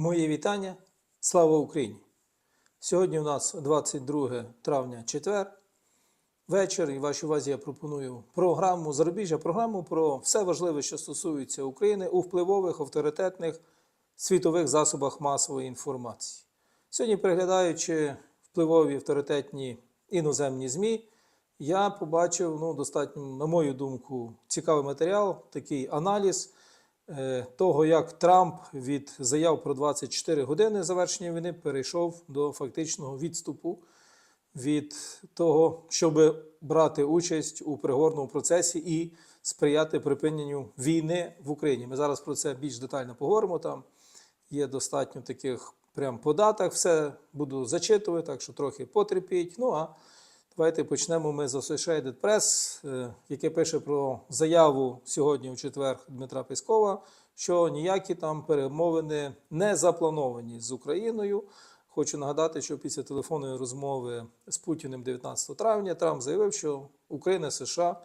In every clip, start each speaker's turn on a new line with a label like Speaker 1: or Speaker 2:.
Speaker 1: Моє вітання. Слава Україні! Сьогодні у нас 22 травня, четвер. Вечір і вашій увазі я пропоную програму зарубіжжя, програму про все важливе, що стосується України у впливових авторитетних світових засобах масової інформації. Сьогодні, переглядаючи впливові авторитетні іноземні ЗМІ, я побачив ну, достатньо, на мою думку, цікавий матеріал, такий аналіз того, як Трамп від заяв про 24 години завершення війни перейшов до фактичного відступу від того, щоб брати участь у переговорному процесі і сприяти припиненню війни в Україні. Ми зараз про це більш детально поговоримо. Там є достатньо таких прям по датах. Все буду зачитувати, так що трохи потерпіть. Ну а давайте почнемо ми з Associated Press, е, яке пише про заяву сьогодні у четвер Дмитра Пескова, що ніякі там перемовини не заплановані з Україною. Хочу нагадати, що після телефонної розмови з Путіним 19 травня Трамп заявив, що Україна і США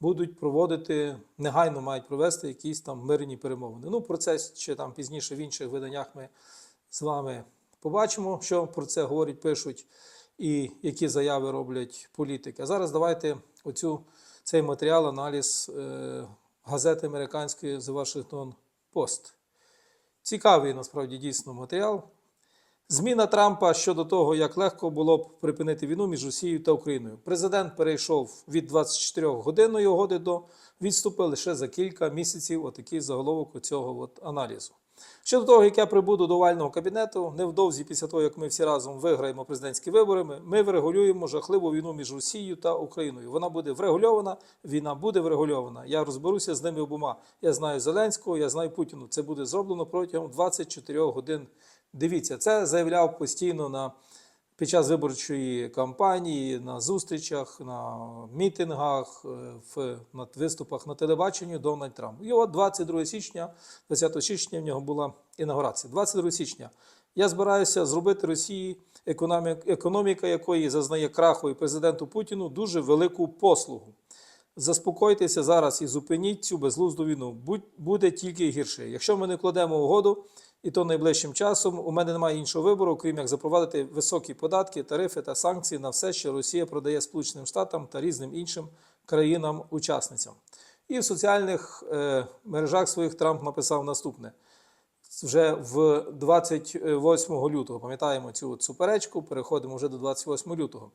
Speaker 1: будуть проводити негайно мають провести якісь там мирні перемовини. Ну, про це ще там пізніше в інших виданнях ми з вами побачимо, що про це говорять, пишуть і які заяви роблять політики. А зараз давайте оцю цей матеріал, аналіз е, газети американської The Washington Post. Цікавий насправді дійсно матеріал. Зміна Трампа щодо того, як легко було б припинити війну між Росією та Україною. Президент перейшов від 24 годинної угоди до відступу лише за кілька місяців. Отакий заголовок у цього от Щодо того, як я прибуду до овального кабінету, невдовзі після того, як ми всі разом виграємо президентські вибори, ми врегулюємо жахливу війну між Росією та Україною. Вона буде врегульована, війна буде врегульована. Я розберуся з ними обома. Я знаю Зеленського, я знаю Путіну. Це буде зроблено протягом 24 годин. Дивіться, це заявляв постійно на під час виборчої кампанії, на зустрічах, на мітингах, е, в на виступах на телебаченні Дональд Трамп. І от 22 січня, 20 січня в нього була інаугурація. 22 січня. Я збираюся зробити Росії, економік, економіка якої зазнає краху і президенту Путіну дуже велику послугу. Заспокойтеся зараз і зупиніть цю безглузду війну. Будь, буде тільки гірше. Якщо ми не кладемо угоду, і то найближчим часом у мене немає іншого вибору, крім як запровадити високі податки, тарифи та санкції на все, що Росія продає Сполученим Штатам та різним іншим країнам-учасницям. І в соціальних е, мережах своїх Трамп написав наступне. Вже в 28 лютого, пам'ятаємо цю суперечку, переходимо вже до 28 лютого.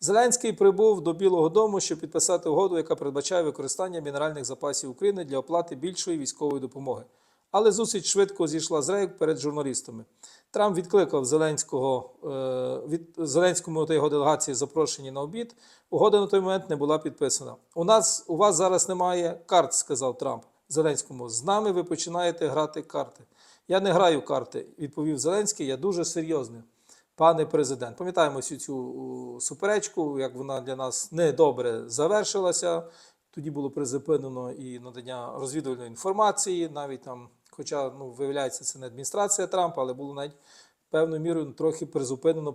Speaker 1: Зеленський прибув до Білого Дому, щоб підписати угоду, яка передбачає використання мінеральних запасів України для оплати більшої військової допомоги. Але зустріч швидко зійшла з рейк перед журналістами. Трамп відкликав Зеленського е, від Зеленському та його делегації запрошені на обід. Угода на той момент не була підписана. У нас у вас зараз немає карт, сказав Трамп Зеленському. З нами ви починаєте грати карти. Я не граю карти, відповів Зеленський. Я дуже серйозний, пане президент. Пам'ятаємо всю цю суперечку, як вона для нас недобре завершилася. Тоді було призупинено і надання розвідувальної інформації, навіть там, хоча ну, виявляється, це не адміністрація Трампа, але було навіть певною мірою трохи призупинено,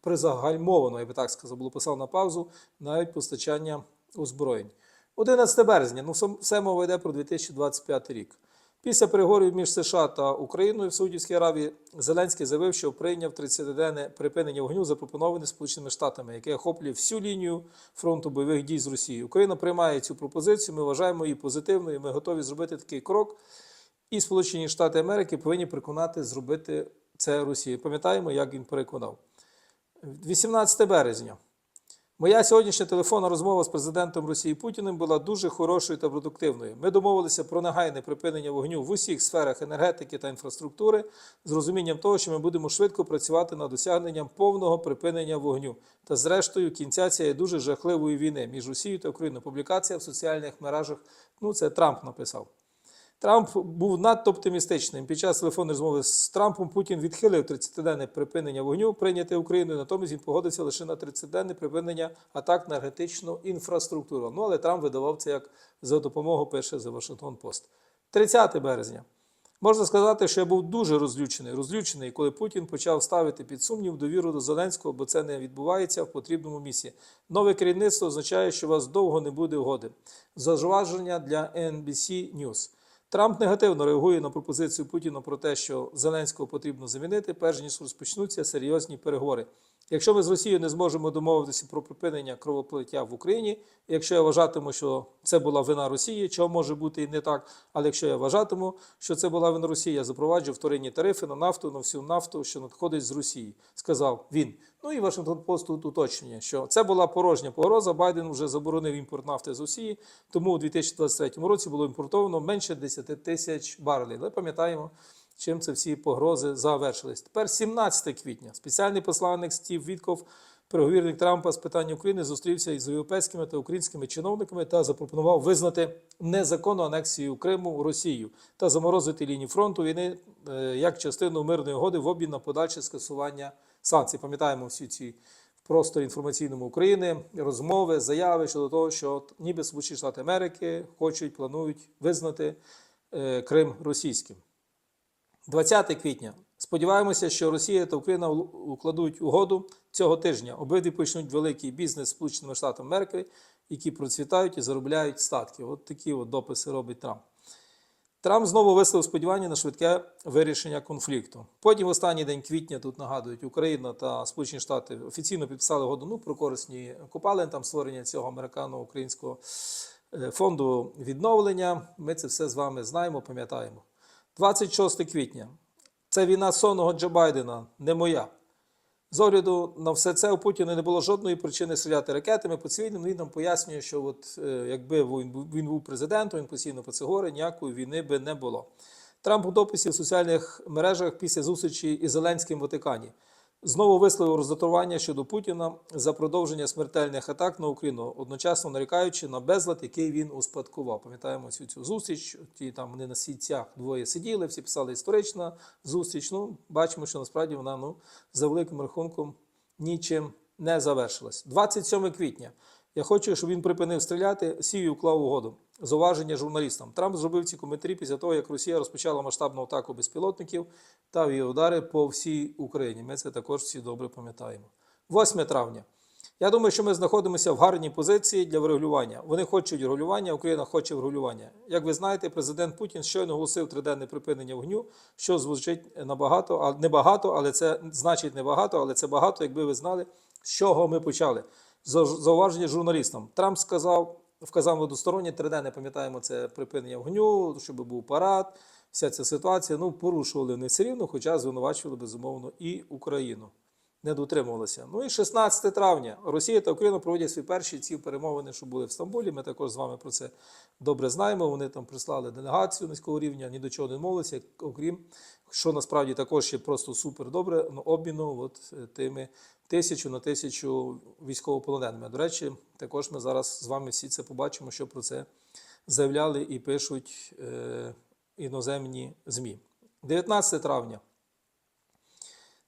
Speaker 1: призагальмовано, я би так сказав, було писав на паузу навіть постачання озброєнь. 11 березня, ну все мова йде про 2025 рік. Після переговорів між США та Україною в Саудівській Аравії Зеленський заявив, що прийняв 30-денне припинення вогню, запропоноване Сполученими Штатами, яке охоплює всю лінію фронту бойових дій з Росією. Україна приймає цю пропозицію. Ми вважаємо її позитивною. Ми готові зробити такий крок. І Сполучені Штати Америки повинні переконати зробити це Росію. Пам'ятаємо, як він переконав. 18 березня. Моя сьогоднішня телефонна розмова з президентом Росії Путіним була дуже хорошою та продуктивною. Ми домовилися про негайне припинення вогню в усіх сферах енергетики та інфраструктури з розумінням того, що ми будемо швидко працювати над досягненням повного припинення вогню та, зрештою, кінця цієї дуже жахливої війни між Росією та Україною. Публікація в соціальних мережах. Ну, це Трамп написав. Трамп був надто оптимістичним. Під час телефонної розмови з Трампом Путін відхилив 30-денне припинення вогню, прийняте Україною. Натомість він погодився лише на 30-денне припинення атак на енергетичну інфраструктуру. Ну але Трамп видавав це як за допомогу пише The Washington Post. 30 березня. Можна сказати, що я був дуже розлючений, розлючений, коли Путін почав ставити під сумнів довіру до Зеленського, бо це не відбувається в потрібному місці. Нове керівництво означає, що у вас довго не буде угоди. Зауваження для NBC News. Трамп негативно реагує на пропозицію Путіна про те, що Зеленського потрібно замінити, перш ніж розпочнуться серйозні переговори. Якщо ми з Росією не зможемо домовитися про припинення кровопролиття в Україні, якщо я вважатиму, що це була вина Росії, чого може бути і не так, але якщо я вважатиму, що це була вина Росії, я запроваджу вторинні тарифи на нафту, на всю нафту, що надходить з Росії, сказав він. Ну і Вашингтон Пост тут уточнює, що це була порожня погроза. Байден вже заборонив імпорт нафти з Росії, тому у 2023 році було імпортовано менше 10 тисяч барелів. Ми пам'ятаємо, чим це всі погрози завершились. Тепер 17 квітня. Спеціальний посланник Стів Вітков, переговірник Трампа з питань України, зустрівся із європейськими та українськими чиновниками та запропонував визнати незаконну анексію Криму Росією та заморозити лінію фронту війни е, як частину мирної угоди в обмін на подальше скасування санкцій. Пам'ятаємо всі ці просторі інформаційному України розмови, заяви щодо того, що ніби Сполучені Штати Америки хочуть, планують визнати е, Крим російським. 20 квітня. Сподіваємося, що Росія та Україна укладуть угоду цього тижня. Обидві почнуть великий бізнес Сполученими Штатами Америки, які процвітають і заробляють статки. От такі от дописи робить Трамп. Трамп знову висловив сподівання на швидке вирішення конфлікту. Потім, в останній день квітня, тут нагадують, Україна та Сполучені Штати офіційно підписали угоду ну, про корисні копалин, там створення цього американо-українського е, фонду відновлення. Ми це все з вами знаємо, пам'ятаємо. 26 квітня. Це війна сонного Джо Байдена, не моя. З огляду на все це у Путіна не було жодної причини стріляти ракетами по цивільним. Він нам пояснює, що от, е, якби він був- президентом, він постійно про це говорить, ніякої війни би не було. Трамп у дописі в соціальних мережах після зустрічі із Зеленським в Ватикані знову висловив роздратування щодо Путіна за продовження смертельних атак на Україну, одночасно нарікаючи на безлад, який він успадкував. Пам'ятаємо цю цю зустріч. Ті там вони на сітцях двоє сиділи, всі писали історична зустріч. Ну, бачимо, що насправді вона ну за великим рахунком нічим не завершилась. 27 квітня. Я хочу, щоб він припинив стріляти, сів і уклав угоду. Зауваження журналістам. Трамп зробив ці коментарі після того, як Росія розпочала масштабну атаку безпілотників та її удари по всій Україні. Ми це також всі добре пам'ятаємо. 8 травня. Я думаю, що ми знаходимося в гарній позиції для врегулювання. Вони хочуть врегулювання, Україна хоче врегулювання. Як ви знаєте, президент Путін щойно оголосив триденне припинення вогню, що звучить набагато, а небагато, але це значить небагато, але це багато, якби ви знали, з чого ми почали. За- Зауваження журналістам. Трамп сказав, вказав одностороннє триденне, пам'ятаємо, це припинення вогню, щоб був парад. Вся ця ситуація ну, порушували не все рівно, хоча звинувачували безумовно і Україну не дотримувалися. Ну і 16 травня Росія та Україна проводять свої перші ці перемовини, що були в Стамбулі. Ми також з вами про це добре знаємо. Вони там прислали делегацію низького рівня, ні до чого не мовилися, окрім що насправді також є просто супер добре ну, обміну от, е, тими тисячу на тисячу військовополоненими. До речі, також ми зараз з вами всі це побачимо, що про це заявляли і пишуть е, іноземні ЗМІ. 19 травня.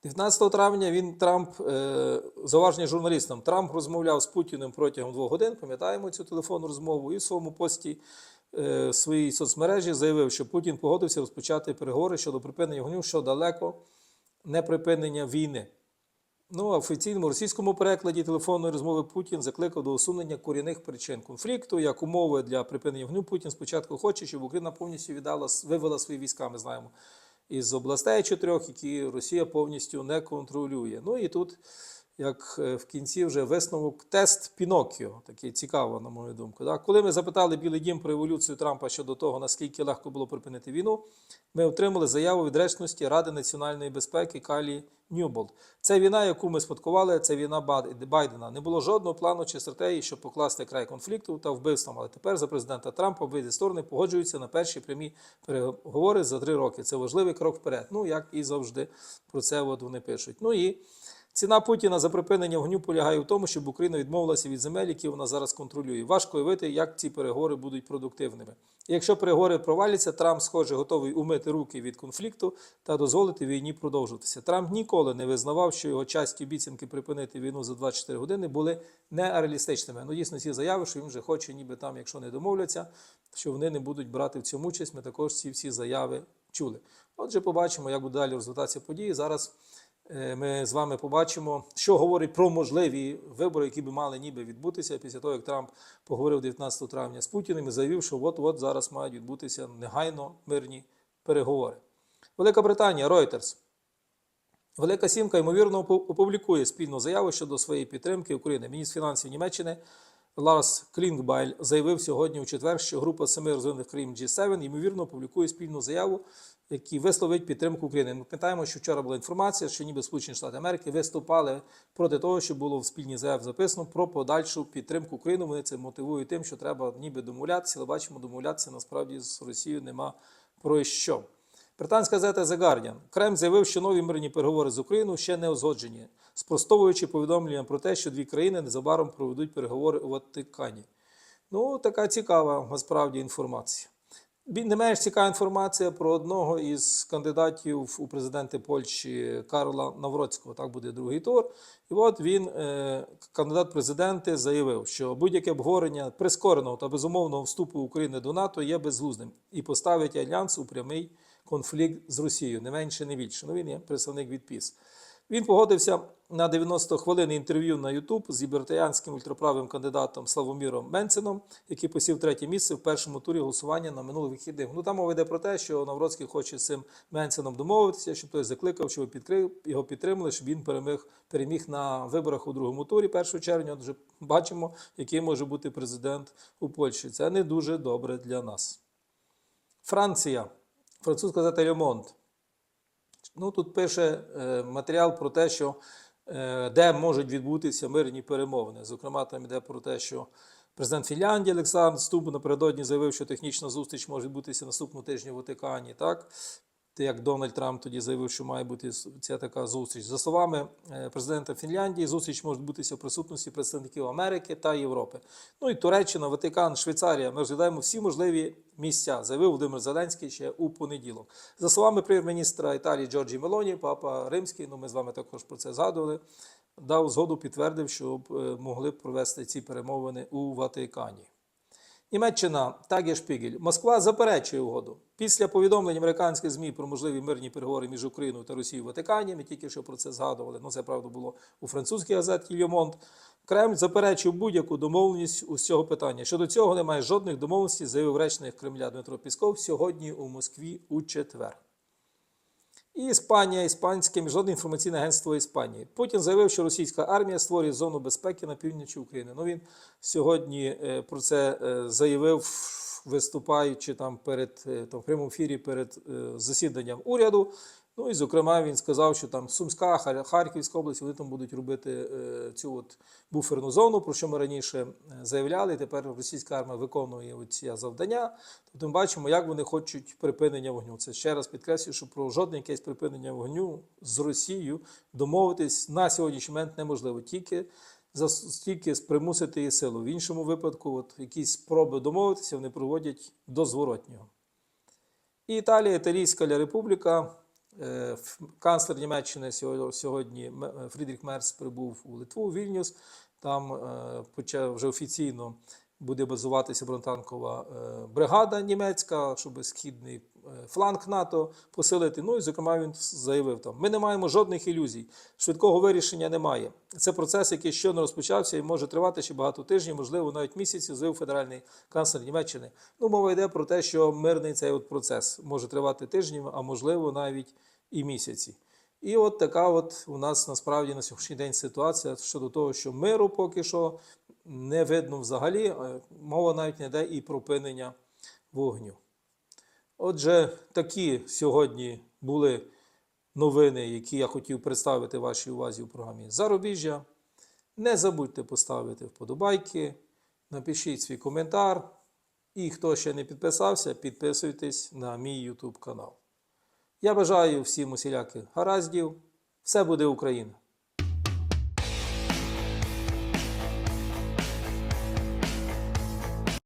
Speaker 1: 19 травня він Трамп е, зауваження журналістам. Трамп розмовляв з Путіним протягом двох годин. Пам'ятаємо цю телефонну розмову, і в своєму пості е, в своїй соцмережі заявив, що Путін погодився розпочати переговори щодо припинення вогню, що далеко не припинення війни. Ну, а в офіційному російському перекладі телефонної розмови Путін закликав до усунення корінних причин конфлікту. Як умови для припинення вогню Путін спочатку хоче, щоб Україна повністю віддала вивела свої війська. Ми знаємо із областей чотирьох, які Росія повністю не контролює. Ну і тут, як е, в кінці вже висновок, тест Піноккіо, такий цікаво, на мою думку. Так? Коли ми запитали Білий Дім про еволюцію Трампа щодо того, наскільки легко було припинити війну, ми отримали заяву від речності Ради національної безпеки Калі Ньюболд. Це війна, яку ми спадкували, це війна Байдена. Не було жодного плану чи стратегії, щоб покласти край конфлікту та вбивствам. Але тепер за президента Трампа обидві сторони погоджуються на перші прямі переговори за три роки. Це важливий крок вперед. Ну як і завжди про це от вони пишуть. Ну і Ціна Путіна за припинення вогню полягає в тому, щоб Україна відмовилася від земель, які вона зараз контролює. Важко уявити, як ці переговори будуть продуктивними. І якщо переговори проваляться, Трамп, схоже, готовий умити руки від конфлікту та дозволити війні продовжуватися. Трамп ніколи не визнавав, що його часті обіцянки припинити війну за 24 години були нереалістичними. Ну, дійсно, ці заяви, що він вже хоче, ніби там, якщо не домовляться, що вони не будуть брати в цьому участь. Ми також ці всі заяви чули. Отже, побачимо, як буде далі розвиватися події. Зараз ми з вами побачимо, що говорить про можливі вибори, які би мали ніби відбутися після того, як Трамп поговорив 19 травня з Путіним і заявив, що от-от зараз мають відбутися негайно мирні переговори. Велика Британія, Reuters. Велика Сімка, ймовірно, опублікує спільну заяву щодо своєї підтримки України. Міністр фінансів Німеччини Ларс Клінгбайль заявив сьогодні у четвер, що група семи розвинених країн G7 ймовірно опублікує спільну заяву, який висловить підтримку України. Ми пам'ятаємо, що вчора була інформація, що ніби Сполучені Штати Америки виступали проти того, що було в спільній заяві записано про подальшу підтримку України. Вони це мотивують тим, що треба ніби домовлятися, але бачимо, домовлятися насправді з Росією нема про що. Британська газета The Guardian. Кремль заявив, що нові мирні переговори з Україною ще не узгоджені, спростовуючи повідомлення про те, що дві країни незабаром проведуть переговори у Ватикані. Ну, така цікава насправді інформація. Не менш цікава інформація про одного із кандидатів у президенти Польщі Карла Навроцького. Так буде другий тур. І от він, е, кандидат президенти, заявив, що будь-яке обговорення прискореного та безумовного вступу України до НАТО є безглуздим і поставить альянс у прямий конфлікт з Росією, не менше, не більше. Ну він є представник від ПІС. Він погодився на 90 хвилин інтерв'ю на Ютуб з лібертаріанським ультраправим кандидатом Славоміром Менцином, який посів третє місце в першому турі голосування на минулих вихідних. Ну там мова йде про те, що Навроцький хоче з цим Менцином домовитися, щоб той закликав, щоб його підтримали, щоб він переміг, переміг на виборах у другому турі 1 червня. Отже, бачимо, який може бути президент у Польщі. Це не дуже добре для нас. Франція, французька газета Le. Ну, тут пише е, матеріал про те, що е, де можуть відбутися мирні перемовини. Зокрема, там йде про те, що президент Фінляндії Олександр Стуб напередодні заявив, що технічна зустріч може відбутися наступного тижня в Ватикані. Так? Як Дональд Трамп тоді заявив, що має бути ця така зустріч. За словами е, президента Фінляндії, зустріч може відбутися в присутності представників Америки та Європи. Ну і Туреччина, Ватикан, Швейцарія. Ми розглядаємо всі можливі місця, заявив Володимир Зеленський ще у понеділок. За словами прем'єр-міністра Італії Джорджі Мелоні, папа Римський, ну ми з вами також про це згадували, дав згоду, підтвердив, що е, могли провести ці перемовини у Ватикані. Німеччина Таге Шпігель. Москва заперечує угоду. Після повідомлень американських ЗМІ про можливі мирні переговори між Україною та Росією в Ватикані. Ми тільки що про це згадували. Ну це правда було у французькій газеті Льомонт. Кремль заперечив будь-яку домовленість у цього питання. Щодо цього немає жодних домовленостей, заявив речник Кремля Дмитро Пісков сьогодні у Москві у четвер. І Іспанія, іспанське міжнародне інформаційне агентство Іспанії. Путін заявив, що російська армія створює зону безпеки на півночі України. Ну він сьогодні е, про це е, заявив, виступаючи там перед е, там, в прямому ефірі перед засіданням уряду. Ну і зокрема він сказав, що там Сумська, Харківська область, вони там будуть робити е, цю от буферну зону, про що ми раніше е, заявляли. Тепер російська армія виконує ці завдання. Тобто ми бачимо, як вони хочуть припинення вогню. Це ще раз підкреслюю, що про жодне якесь припинення вогню з Росією домовитись на сьогоднішній момент неможливо. Тільки за стільки примусити її силу. В іншому випадку, от якісь спроби домовитися, вони проводять до зворотнього. І Італія, Італійська Республіка. Е, Канцлер Німеччини сьогодні- е, Фрідріх Мерц прибув у Литву, Вільнюс. Там е, почав вже офіційно буде базуватися бронетанкова е, бригада німецька, щоб східний фланг НАТО посилити. Ну і зокрема він заявив там: ми не маємо жодних ілюзій, швидкого вирішення немає. Це процес, який щойно розпочався і може тривати ще багато тижнів, можливо, навіть місяців, заявив федеральний канцлер Німеччини. Ну, мова йде про те, що мирний цей от процес може тривати тижнями, а можливо навіть і місяці. І от така от у нас насправді на сьогоднішній день ситуація щодо того, що миру поки що не видно взагалі. е, Мова навіть не йде і про припинення вогню. Отже, такі сьогодні були новини, які я хотів представити вашій увазі у програмі Зарубіжжя. Не забудьте поставити вподобайки, напишіть свій коментар. І хто ще не підписався, підписуйтесь на мій YouTube канал. Я бажаю всім усіляких гараздів. Все буде Україна!